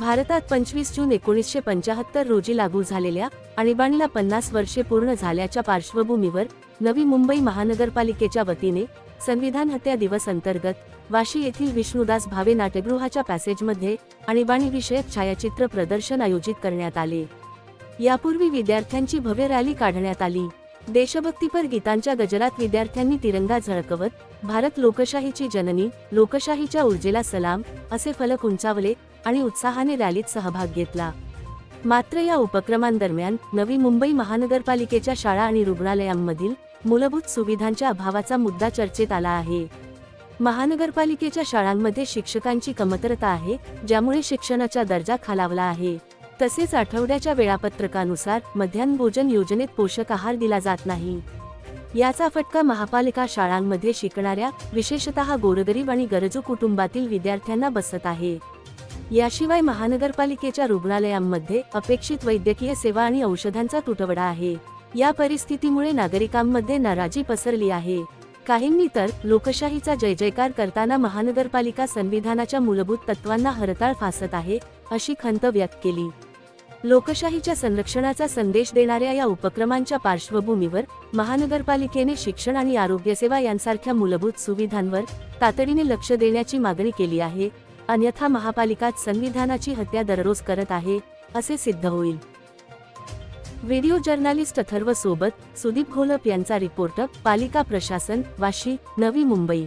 भारतात पंचवीस जून एकोणीसशे पंचाहत्तर रोजी लागू झालेल्या आणीबाणीला पन्नास वर्षे पूर्ण झाल्याच्या पार्श्वभूमीवर नवी मुंबई महानगरपालिकेच्या वतीने संविधान हत्या दिवस अंतर्गत वाशी येथील विष्णुदास भावे नाट्यगृहाच्या पॅसेजमध्ये आणीबाणी विषयक छायाचित्र प्रदर्शन आयोजित करण्यात आले. यापूर्वी विद्यार्थ्यांची भव्य रॅली काढण्यात आली. देशभक्तीपर गीतांच्या गजरात विद्यार्थ्यांनी तिरंगा झळकवत भारत लोकशाहीची जननी लोकशाहीच्या ऊर्जेला सलाम असे फलक उंचावले आणि उत्साहाने रॅलीत सहभाग घेतला. मात्र या उपक्रमांदरम्यान नवी मुंबई महानगरपालिकेच्या शाळा आणि रुग्णालयांमधील मूलभूत सुविधांच्या अभावाचा मुद्दा चर्चेत आला आहे. महानगरपालिकेच्या शाळांमध्ये शिक्षकांची कमतरता आहे ज्यामुळे शिक्षणाचा दर्जा खालावला आहे. तसेच आठवड्याच्या वेळापत्रकानुसार मध्यान्ह भोजन योजनेत पोषक आहार दिला जात नाही. याचा फटका महापालिका शाळांमध्ये शिकणाऱ्या विशेषतः गोरगरीब आणि गरजू कुटुंबातील विद्यार्थ्यांना बसत आहे. याशिवाय महानगरपालिकेच्या रुग्णालयांमध्ये अपेक्षित वैद्यकीय सेवा आणि औषधांचा तुटवडा आहे. या परिस्थितीमुळे नागरिकांमध्ये नाराजी पसरली आहे. काहींनी तर लोकशाहीचा जय जयकार करताना महानगरपालिका संविधानाच्या मूलभूत तत्वांना हरताळ फासत आहे अशी खंत व्यक्त केली. लोकशाहीच्या संरक्षणाचा संदेश देणाऱ्या या उपक्रमांच्या पार्श्वभूमीवर महानगरपालिकेने शिक्षण आणि आरोग्यसेवा यांसारख्या मूलभूत सुविधांवर तातडीने लक्ष देण्याची मागणी केली आहे. अन्यथा महापालिकात संविधानाची हत्या दररोज करत आहे असे सिद्ध होईल. व्हिडिओ जर्नालिस्ट अथर्व सोबत सुदीप घोलप यांचा रिपोर्ट पालिका प्रशासन वाशी नवी मुंबई.